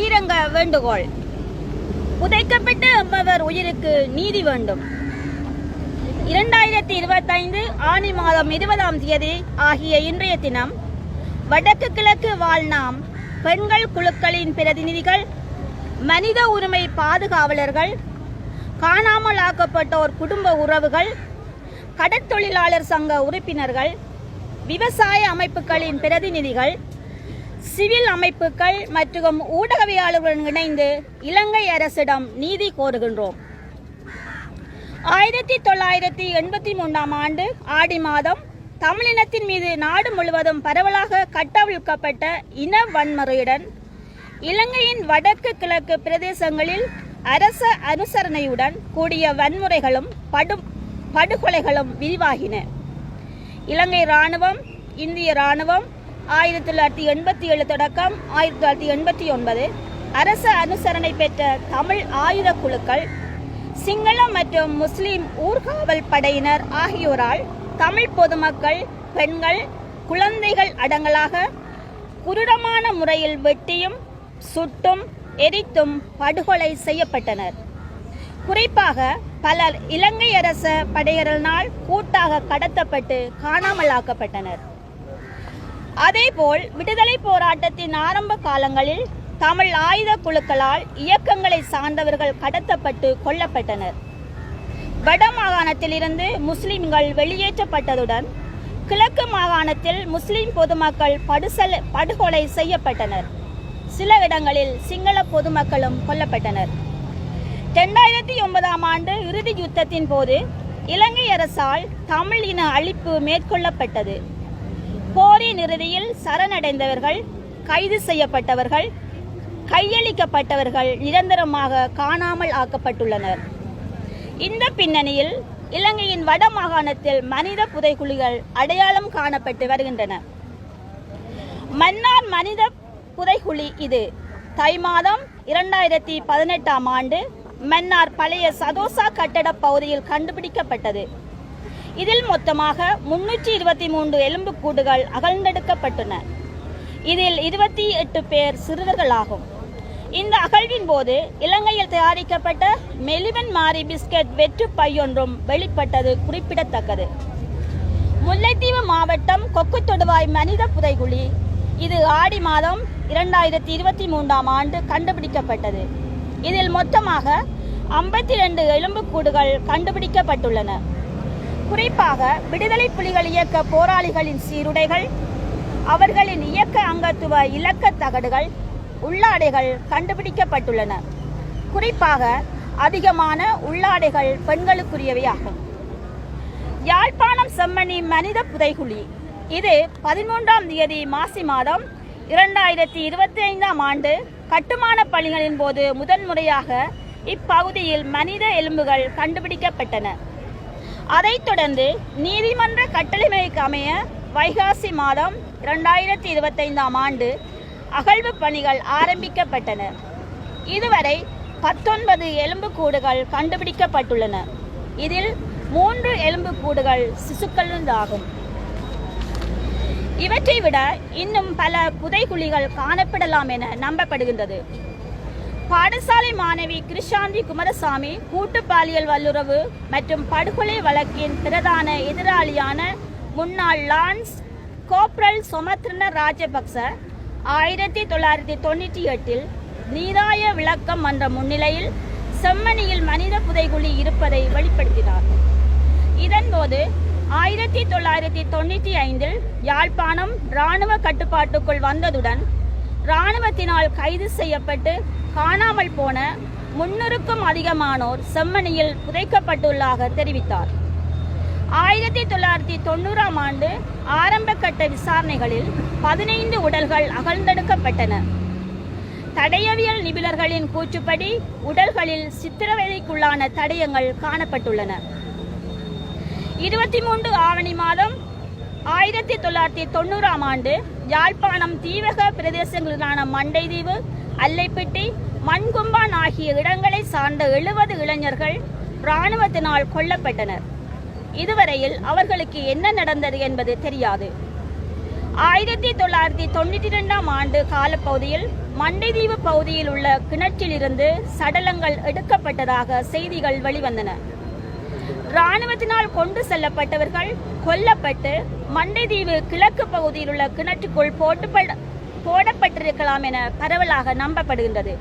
வீரங்க வேண்டுகோள். புதைக்கப்பட்ட எம்மவர் உயிருக்கு நீதி வேண்டும். இரண்டாயிரத்தி இருபத்தைந்து ஆனி மாதம் இருபதாம் தேதி ஆகிய இன்றைய தினம் வடக்கு கிழக்கு வாழ்நாம் பெண்கள் குழுக்களின் பிரதிநிதிகள் மனித உரிமை பாதுகாவலர்கள் காணாமல் ஆக்கப்பட்டோர் குடும்ப உறவுகள் கடற்தொழிலாளர் சங்க உறுப்பினர்கள் விவசாய அமைப்புகளின் பிரதிநிதிகள் சிவில் அமைப்புகள் மற்றும் ஊடகவியலாளர்களுடன் இணைந்து இலங்கை அரசிடம் நீதி கோருகின்றோம். ஆயிரத்தி தொள்ளாயிரத்தி எண்பத்தி மூன்றாம் ஆண்டு ஆடி மாதம் தமிழினத்தின் மீது நாடு முழுவதும் பரவலாக கட்டவிழ்க்கப்பட்ட இன வன்முறையுடன் இலங்கையின் வடக்கு கிழக்கு பிரதேசங்களில் அரச அனுசரணையுடன் கூடிய வன்முறைகளும் படு படுகொலைகளும் விரிவாகின. இலங்கை ராணுவம் இந்திய ராணுவம் ஆயிரத்தி தொள்ளாயிரத்தி எண்பத்தி ஏழு தொடக்கம் ஆயிரத்தி தொள்ளாயிரத்தி எண்பத்தி ஒன்பது அரச அனுசரணை பெற்ற தமிழ் ஆயுத குழுக்கள் சிங்கள மற்றும் முஸ்லிம் ஊர்காவல் படையினர் ஆகியோரால் தமிழ் பொதுமக்கள் பெண்கள் குழந்தைகள் அடங்கலாக குருடமான முறையில் வெட்டியும் சுட்டும் எரித்தும் படுகொலை செய்யப்பட்டனர். குறிப்பாக பலர் இலங்கை அரச படையினரால் கூட்டாக கடத்தப்பட்டு காணாமலாக்கப்பட்டனர். அதேபோல் விடுதலை போராட்டத்தின் ஆரம்ப காலங்களில் தமிழ் ஆயுத குழுக்களால் இயக்கங்களை சார்ந்தவர்கள் கடத்தப்பட்டு கொல்லப்பட்டனர். வட மாகாணத்திலிருந்து முஸ்லிம்கள் வெளியேற்றப்பட்டதுடன் கிழக்கு மாகாணத்தில் முஸ்லிம் பொதுமக்கள் படுசல் படுகொலை செய்யப்பட்டனர். சில இடங்களில் சிங்கள பொதுமக்களும் கொல்லப்பட்டனர். இரண்டாயிரத்தி ஒன்பதாம் ஆண்டு இறுதி யுத்தத்தின் போது இலங்கை அரசால் தமிழ் இன அழிப்பு மேற்கொள்ளப்பட்டது. போரின் இறுதியில் சரணடைந்தவர்கள் கைது செய்யப்பட்டவர்கள் கையளிக்கப்பட்டவர்கள் நிரந்தரமாக காணாமல் ஆக்கப்பட்டுள்ளனர். இந்த பின்னணியில் இலங்கையின் வட மாகாணத்தில் மனித புதைகுழிகள் அடையாளம் காணப்பட்டு வருகின்றன. மன்னார் மனித புதைகுழி இது. தை மாதம் இரண்டாயிரத்தி பதினெட்டாம் ஆண்டு மன்னார் பழைய சதோசா கட்டட பகுதியில் கண்டுபிடிக்கப்பட்டது. இதில் மொத்தமாக முன்னூற்றி இருபத்தி மூன்று எலும்புக்கூடுகள் அகழ்ந்தெடுக்கப்பட்டன இதில் இருபத்தி எட்டு பேர் சிறுவர்களாகும். இந்த அகழ்வின் போது இலங்கையில் தயாரிக்கப்பட்ட மெலிவன் மாரி பிஸ்கட் வெற்று பையொன்றும் வெளிப்பட்டது குறிப்பிடத்தக்கது. முல்லைத்தீவு மாவட்டம் கொக்கு தொடுவாய் மனித புதைகுழி இது ஆடி மாதம் இரண்டாயிரத்தி இருபத்தி மூன்றாம் ஆண்டு கண்டுபிடிக்கப்பட்டது. இதில் மொத்தமாக ஐம்பத்தி ரெண்டு எலும்புக்கூடுகள் கண்டுபிடிக்கப்பட்டுள்ளன. குறிப்பாக விடுதலை புலிகள் இயக்க போராளிகளின் சீருடைகள் அவர்களின் இயக்க அங்கத்துவ இலக்க தகடுகள் உள்ளாடைகள் கண்டுபிடிக்கப்பட்டுள்ளன. குறிப்பாக அதிகமான உள்ளாடைகள் பெண்களுக்குரியவையாகும். யாழ்ப்பாணம் செம்மணி மனித புதைகுழி. இது பதிமூன்றாம் தேதி மாசி மாதம் இரண்டாயிரத்தி இருபத்தி ஐந்தாம் ஆண்டு கட்டுமான பணிகளின் போது முதன்முறையாக இப்பகுதியில் மனித எலும்புகள் கண்டுபிடிக்கப்பட்டன. அதைத் தொடர்ந்து நீதிமன்ற கட்டளைமைக்கு அமைய வைகாசி மாதம் இரண்டாயிரத்தி இருபத்தைந்தாம் ஆண்டு அகழ்வு பணிகள் ஆரம்பிக்கப்பட்டன. இதுவரை பத்தொன்பது எலும்புக்கூடுகள் கண்டுபிடிக்கப்பட்டுள்ளன. இதில் மூன்று எலும்புக்கூடுகள் சிசுக்களுந்தாகும் இவற்றை விட இன்னும் பல புதைகுழிகள் காணப்படலாம் என நம்பப்படுகின்றது. பாடசாலை மாணவி கிருஷாந்தி குமரசாமி கூட்டு பாலியல் வல்லுறவு மற்றும் படுகொலை வழக்கின் பிரதான எதிராளியான முன்னாள் லான்ஸ் கோப்ரல் சொமத்ரன ராஜபக்ச ஆயிரத்தி தொள்ளாயிரத்தி தொண்ணூற்றி எட்டில் நீராய விளக்கம் மன்ற முன்னிலையில் செம்மணியில் மனித புதைகுழி இருப்பதை வெளிப்படுத்தினார். இதன்போது ஆயிரத்தி தொள்ளாயிரத்தி தொண்ணூற்றி ஐந்தில் யாழ்ப்பாணம் இராணுவ கட்டுப்பாட்டுக்குள் வந்ததுடன் இராணுவத்தினால் கைது செய்யப்பட்டு காணாமல் போன முன்னூறுக்கும் அதிகமானோர் செம்மணியில் புதைக்கப்பட்டுள்ளதாக தெரிவித்தார். ஆயிரத்தி தொள்ளாயிரத்தி தொண்ணூறாம் ஆண்டு ஆரம்ப கட்ட விசாரணைகளில் பதினைந்து உடல்கள் அகழ்ந்தெடுக்கப்பட்டன. தடயவியல் நிபுணர்களின் கூற்றுப்படி உடல்களில் சித்திரவதைக்குள்ளான தடயங்கள் காணப்பட்டுள்ளன. இருபத்தி மூன்று ஆவணி மாதம் ஆயிரத்தி தொள்ளாயிரத்தி தொண்ணூறாம் ஆண்டு யாழ்ப்பாணம் தீவக பிரதேசங்களிலான மண்டைதீவு அல்லைப்பிட்டி மண்கும்பான் ஆகிய இடங்களை சார்ந்த எழுபது இளைஞர்கள் இராணுவத்தினால் கொல்லப்பட்டனர். இதுவரையில் அவர்களுக்கு என்ன நடந்தது என்பது தெரியாது. ஆயிரத்தி தொள்ளாயிரத்தி தொண்ணூற்றி ரெண்டாம் ஆண்டு காலப்பகுதியில் மண்டைதீவு பகுதியில் உள்ள கிணற்றிலிருந்து சடலங்கள் எடுக்கப்பட்டதாக செய்திகள் வெளிவந்தன. இராணுவத்தினால் கொண்டு செல்லப்பட்டவர்கள் கொல்லப்பட்டு மண்டைதீவு கிழக்கு பகுதியில் உள்ள கிணற்றுக்குள் போட்டுப்பட- போடப்பட்டிருக்கலாம் என பரவலாக நம்பப்படுகின்றது.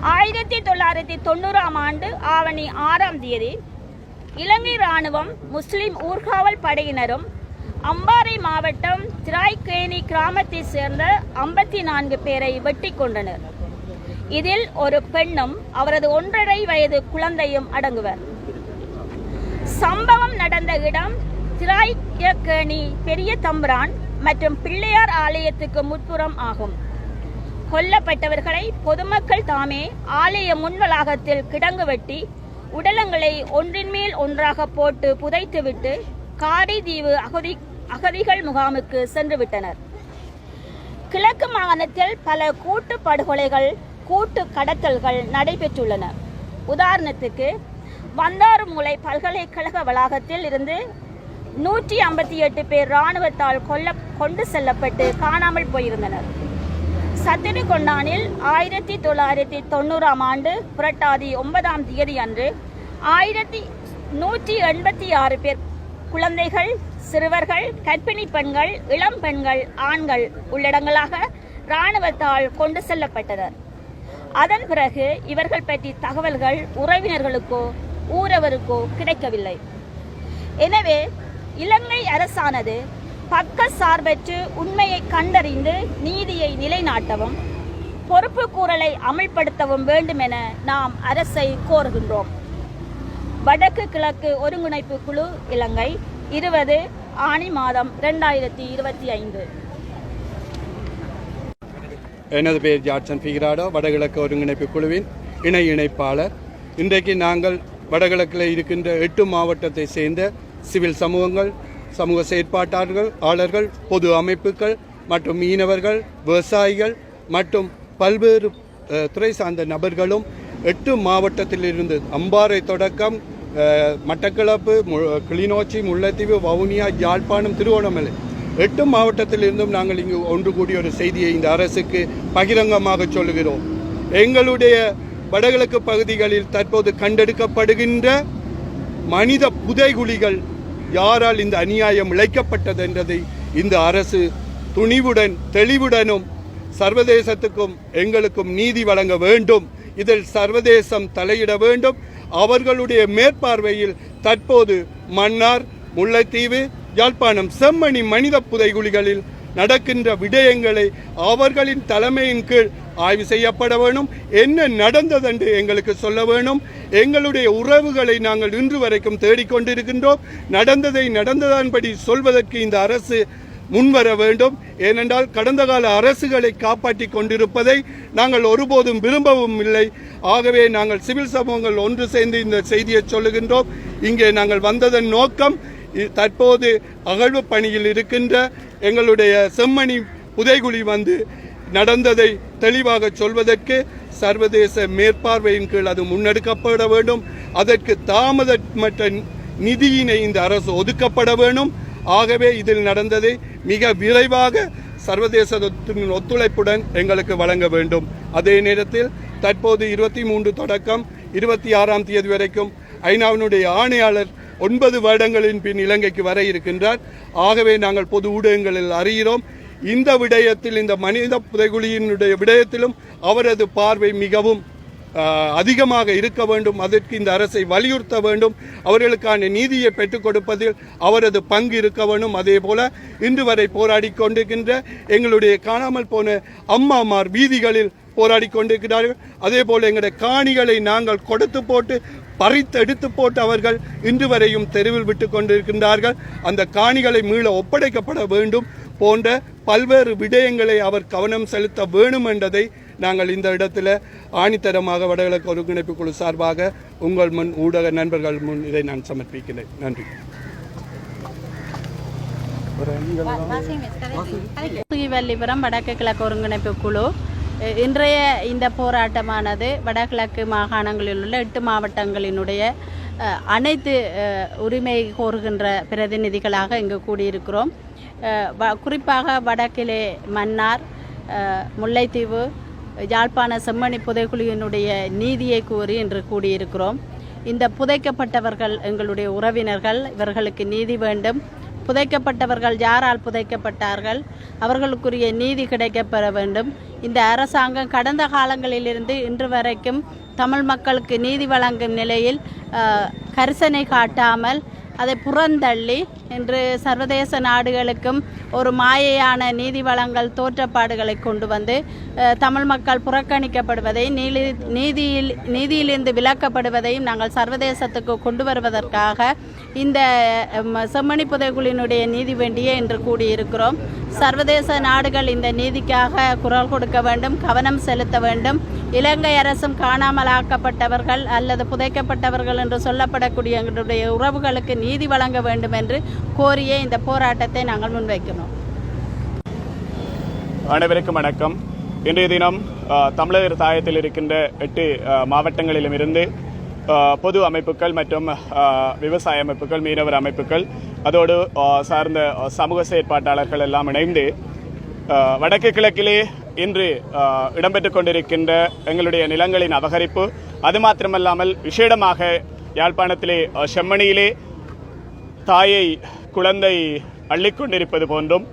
ஆயிரத்தி தொள்ளாயிரத்தி தொண்ணூறாம் ஆண்டு ஆவணி ஆறாம் தேதி இலங்கை ராணுவம் முஸ்லிம் ஊர்காவல் படையினரும் அம்பாறை மாவட்டம் திராய்கேணி கிராமத்தைச் சேர்ந்த ஐம்பத்தி நான்கு பேரை வெட்டி கொண்டனர் இதில் ஒரு பெண்ணும் அவரது ஒன்றரை வயது குழந்தையும் அடங்குவர். சம்பவம் நடந்த இடம் திராய்கேணி பெரிய தம்பிரான் மற்றும் பிள்ளையார் ஆலயத்துக்கு முற்புறம் ஆகும். கொல்லப்பட்டவர்களை பொதுமக்கள் தாமே ஆலய முன்வளாகத்தில் கிடங்கு வெட்டி உடலங்களை ஒன்றின் மேல் ஒன்றாக போட்டு புதைத்துவிட்டு காரைதீவு அகதி அகதிகள் முகாமுக்கு சென்றுவிட்டனர். கிழக்கு மாகாணத்தில் பல கூட்டு படுகொலைகள் கூட்டு கடத்தல்கள் நடைபெற்றுள்ளன. உதாரணத்துக்கு வந்தாறுமூலை பல்கலைக்கழக வளாகத்தில் இருந்து நூற்றி ஐம்பத்தி எட்டு பேர் இராணுவத்தால் கொல்ல கொண்டு செல்லப்பட்டு காணாமல் போயிருந்தனர். சத்திரிகொண்டானில் ஆயிரத்தி தொள்ளாயிரத்தி தொண்ணூறாம் ஆண்டு புரட்டாதி ஒன்பதாம் தேதி அன்று ஆயிரத்தி நூற்றி எண்பத்தி ஆறு பேர் குழந்தைகள் சிறுவர்கள் கர்ப்பிணி பெண்கள் இளம் பெண்கள் ஆண்கள் உள்ளடங்களாக இராணுவத்தால் கொண்டு செல்லப்பட்டனர். அதன் பிறகு இவர்கள் பற்றி தகவல்கள் உறவினர்களுக்கோ ஊரவருக்கோ கிடைக்கவில்லை. எனவே இலங்கை அரசானது பக்க சார்பற்று உண்மையை கண்டறிந்து நீதியை நிலைநாட்டவும் பொறுப்பு கூறலை அமல்படுத்தவும் வேண்டும் என நாம் அரசை கோருகின்றோம். வடக்கு கிழக்கு ஒருங்கிணைப்பு குழு இலங்கை இருபது ஆணி மாதம் ரெண்டாயிரத்தி இருபத்தி ஐந்து. எனது பேர் ஜாட்சன் பிகிராடோ வடகிழக்கு ஒருங்கிணைப்பு குழுவின் இணை இணைப்பாளர். இன்றைக்கு நாங்கள் வடகிழக்கில் இருக்கின்ற எட்டு மாவட்டத்தை சேர்ந்த சிவில் சமூகங்கள் சமூக செயற்பாட்டாளர்கள் ஆளர்கள் பொது அமைப்புகள் மற்றும் மீனவர்கள் விவசாயிகள் மற்றும் பல்வேறு துறை சார்ந்த நபர்களும் எட்டு மாவட்டத்திலிருந்து அம்பாறை தொடக்கம் மட்டக்களப்பு மு- கிளிநொச்சி முல்லைத்தீவு வவுனியா யாழ்ப்பாணம் திருவோணமலை எட்டு மாவட்டத்திலிருந்தும் நாங்கள் இங்கு ஒன்று கூடிய ஒரு செய்தியை இந்த அரசுக்கு பகிரங்கமாக சொல்லுகிறோம். எங்களுடைய வடகிழக்கு பகுதிகளில் தற்போது கண்டெடுக்கப்படுகின்ற மனித புதைகுழிகள் யாரால் இந்த அநியாயம் இழைக்கப்பட்டது என்றதை இந்த அரசு துணிவுடன் தெளிவுடனும் சர்வதேசத்துக்கும் எங்களுக்கும் நீதி வழங்க வேண்டும். இதில் சர்வதேசம் தலையிட வேண்டும். அவர்களுடைய மேற்பார்வையில் தற்போது மன்னார் முல்லைத்தீவு யாழ்ப்பாணம் செம்மணி மனித புதைகுழிகளில் நடக்கின்ற விடயங்களை அவர்களின் தலைமையின் கீழ் ஆய்வு செய்யப்பட வேணும். என்ன நடந்ததென்று எங்களுக்கு சொல்ல வேணும். எங்களுடைய உறவுகளை நாங்கள் இன்று வரைக்கும் தேடிக்கொண்டிருக்கின்றோம். நடந்ததை நடந்ததன்படி சொல்வதற்கு இந்த அரசு முன்வர வேண்டும். ஏனென்றால் கடந்த கால அரசுகளை காப்பாற்றி கொண்டிருப்பதை நாங்கள் ஒருபோதும் விரும்பவும் இல்லை. ஆகவே நாங்கள் சிவில் சமூகங்கள் ஒன்று சேர்ந்து இந்த செய்தியை சொல்லுகின்றோம். இங்கே நாங்கள் வந்ததன் நோக்கம் இ- தற்போது அகழ்வு பணியில் இருக்கின்ற எங்களுடைய செம்மணி புதைகுழி வந்து நடந்ததை தெளிவாக சொல்வதற்கு சர்வதேச மேற்பார்வையின் கீழ் அது முன்னெடுக்கப்பட வேண்டும். அதற்கு தாமதமற்ற நிதியினை இந்த அரசு ஒதுக்கப்பட வேண்டும். ஆகவே இதில் நடந்ததை மிக விரைவாக சர்வதேசத்தின் ஒத்துழைப்புடன் எங்களுக்கு வழங்க வேண்டும். அதே நேரத்தில் தற்போது இருபத்தி மூன்று தொடக்கம் இருபத்தி ஆறாம் தேதி வரைக்கும் ஐநாவினுடைய ஆணையாளர் ஒன்பது வருடங்களின் பின் இலங்கைக்கு வர இருக்கின்றார். ஆகவே நாங்கள் பொது ஊடகங்களில் அறிகிறோம். இந்த விடயத்தில் இந்த மனித புதைகுழியினுடைய விடயத்திலும் அவரது பார்வை மிகவும் அதிகமாக இருக்க வேண்டும். அதற்கு இந்த அரசை வலியுறுத்த வேண்டும். அவர்களுக்கான நீதியை பெற்றுக் கொடுப்பதில் அவரது பங்கு இருக்க வேண்டும். அதே போல இன்று வரை போராடி கொண்டிருக்கின்ற எங்களுடைய காணாமல் போன அம்மாமார் வீதிகளில் போராடி கொண்டிருக்கிறார்கள். அதே போல எங்களுடைய காணிகளை நாங்கள் கொடுத்து போட்டு பறித்தெடுத்து போட்டு அவர்கள் இன்று வரையும் தெருவில் விட்டு கொண்டிருக்கின்றார்கள் அந்த காணிகளை மீள ஒப்படைக்கப்பட வேண்டும் போன்ற பல்வேறு விடயங்களை அவர் கவனம் செலுத்த வேணும் என்றதை நாங்கள் இந்த இடத்துல ஆணித்தரமாக வடகிழக்கு ஒருங்கிணைப்பு குழு சார்பாக உங்கள் முன் ஊடக நண்பர்கள் முன் இதை நான் சமர்ப்பிக்கிறேன் நன்றி ஸ்ரீவல்லிபுரம் வடக்கு கிழக்கு ஒருங்கிணைப்பு குழு இன்றைய இந்த போராட்டமானது வடகிழக்கு மாகாணங்களில் உள்ள எட்டு மாவட்டங்களினுடைய அனைத்து உரிமை கோருகின்ற பிரதிநிதிகளாக இங்கு கூடியிருக்கிறோம். வ- குறிப்பாக வடக்கிலே மன்னார் முல்லைத்தீவு யாழ்ப்பாண செம்மணி புதைக்குழுவினுடைய நீதியை கூறி இன்று கூடியிருக்கிறோம். இந்த புதைக்கப்பட்டவர்கள் எங்களுடைய உறவினர்கள் இவர்களுக்கு நீதி வேண்டும். புதைக்கப்பட்டவர்கள் யாரால் புதைக்கப்பட்டார்கள்? அவர்களுக்குரிய நீதி கிடைக்கப்பெற வேண்டும். இந்த அரசாங்கம் கடந்த காலங்களிலிருந்து இன்று வரைக்கும் தமிழ் மக்களுக்கு நீதி வழங்கும் நிலையில் கரிசனை காட்டாமல் அதை புறந்தள்ளி இன்று சர்வதேச நாடுகளுக்கும் ஒரு மாயையான நீதி வழங்கல் தோற்றப்பாடுகளை கொண்டு வந்து தமிழ் மக்கள் புறக்கணிக்கப்படுவதை நீதி நீதியில் நீதியிலிருந்து விலக்கப்படுவதையும் நாங்கள் சர்வதேசத்துக்கு கொண்டு வருவதற்காக இந்த செம்மணி புதைகுலினுடைய நீதி வேண்டியே இன்று கூடியிருக்கிறோம் சர்வதேச நாடுகள் இந்த நீதிக்காக குரல் கொடுக்க வேண்டும் கவனம் செலுத்த வேண்டும். இலங்கை அரசும் காணாமலாக்கப்பட்டவர்கள் அல்லது புதைக்கப்பட்டவர்கள் என்று சொல்லப்படக்கூடிய எங்களுடைய உறவுகளுக்கு நீதி வழங்க வேண்டும் என்று கோரியே இந்த போராட்டத்தை நாங்கள் முன்வைக்கிறோம். அனைவருக்கும் வணக்கம். இன்றைய தினம் தமிழர் தாயத்தில் இருக்கின்ற எட்டு மாவட்டங்களிலும் இருந்து பொது அமைப்புகள் மற்றும் விவசாய அமைப்புகள் மீனவர் அமைப்புகள் அதோடு சார்ந்த சமூக செயற்பாட்டாளர்கள் எல்லாம் இணைந்து வடக்கு கிழக்கிலே இன்று அஹ், இடம்பெற்றுக் கொண்டிருக்கின்ற எங்களுடைய நிலங்களின் அபகரிப்பு அது மாத்திரமல்லாமல் விசேடமாக யாழ்ப்பாணத்திலே செம்மணியிலே தாயை குழந்தை அள்ளிக்கொண்டிருப்பது போன்றும்